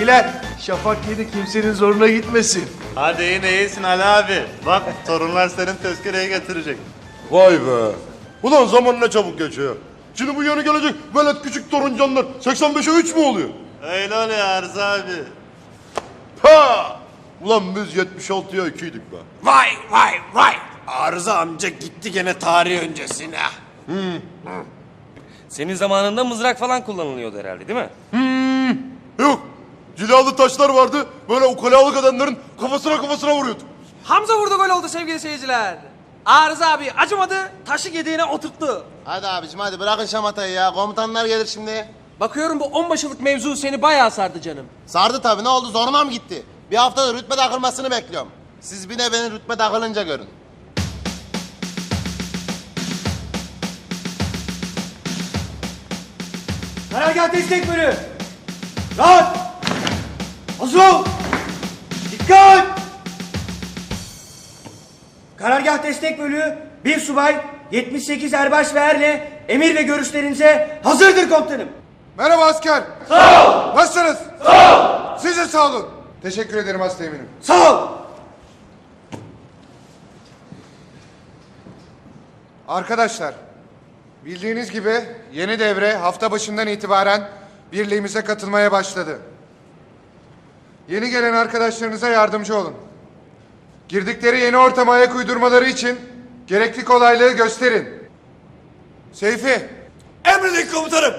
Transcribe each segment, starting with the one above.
Beyler şafak yedi kimsenin zoruna gitmesin. Hadi yine iyisin Ali abi. Bak torunlar senin tezkereye getirecek. Vay be. Ulan zaman ne çabuk geçiyor. Şimdi bu yeni gelecek velet küçük toruncanlar 85'e 3 mü oluyor? Öyle oluyor Arzu abi. Ha! Ulan biz 76'ya 2'ydik be. Vay vay vay. Arıza amca gitti gene tarih öncesine. Senin zamanında mızrak falan kullanılıyordu herhalde değil mi? Yok. Cilalı taşlar vardı. Böyle ukalalık edenlerin kafasına kafasına vuruyordu. Hamza vurdu gol oldu sevgili seyirciler. Arıza abi acımadı, taşı gediğine oturttu. Hadi abicim hadi bırakın şamatayı ya. Komutanlar gelir şimdi. Bakıyorum bu onbaşılık mevzu seni bayağı sardı canım. Sardı tabii ne oldu zoruna mı gitti? Bir haftadır rütbe takılmasını bekliyorum. Siz bir de beni rütbe takılınca görün. Karargah destek bölü. Rahat. Hazır. Dikkat. Karargah destek bölüğü bir subay 78 erbaş ve erle emir ve görüşlerinize hazırdır komutanım. Merhaba asker. Sağ ol. Nasılsınız? Sağ ol. Siz de sağ olun. Teşekkür ederim hasta eminim. Sağ ol. Arkadaşlar, bildiğiniz gibi yeni devre hafta başından itibaren birliğimize katılmaya başladı. Yeni gelen arkadaşlarınıza yardımcı olun. Girdikleri yeni ortama ayak uydurmaları için gerekli kolaylığı gösterin. Seyfi, Emredin komutanım.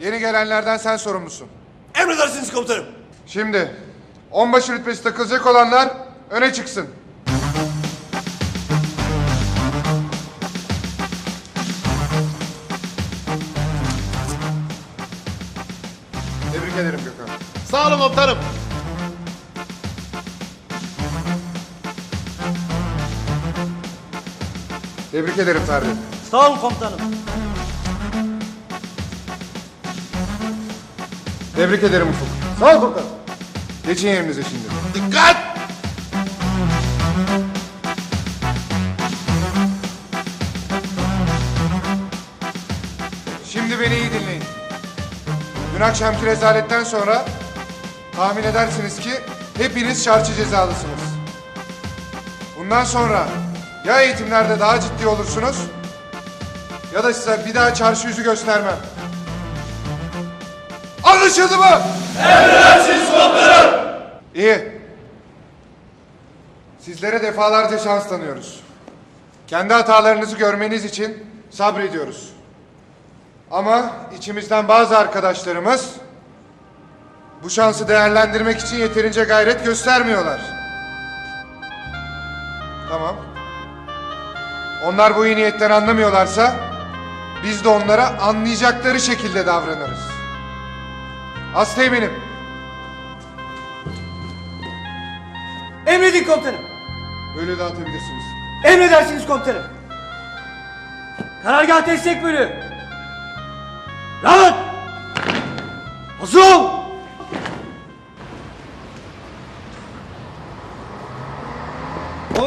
yeni gelenlerden sen sorumlusun. Emredersiniz komutanım. Şimdi onbaşı rütbesi takılacak olanlar öne çıksın. Tebrik ederim Gökhan. Sağ olun komutanım. Tebrik ederim Ferdi. Sağ ol komutanım. Tebrik ederim Ufuk. Sağ ol komutanım. Geçin yerinize şimdi. Dikkat! Şimdi beni iyi dinleyin. Dün akşamki rezaletten sonra tahmin edersiniz ki hepiniz çarşı cezalısınız. Bundan sonra ya eğitimlerde daha ciddi olursunuz ya da size bir daha çarşı yüzü göstermem. Anlaşıldı mı? Emredersiniz komutanım. İyi. Sizlere defalarca şans tanıyoruz. Kendi hatalarınızı görmeniz için sabrediyoruz. Ama içimizden bazı arkadaşlarımız bu şansı değerlendirmek için yeterince gayret göstermiyorlar. Tamam. Onlar bu iyi niyetten anlamıyorlarsa biz de onlara anlayacakları şekilde davranırız. Hasta eminim. Emredin komutanım. Böyle dağıtabilirsiniz. Emredersiniz komutanım. Karargah destek bölüğü. Rahat. Hazır ol.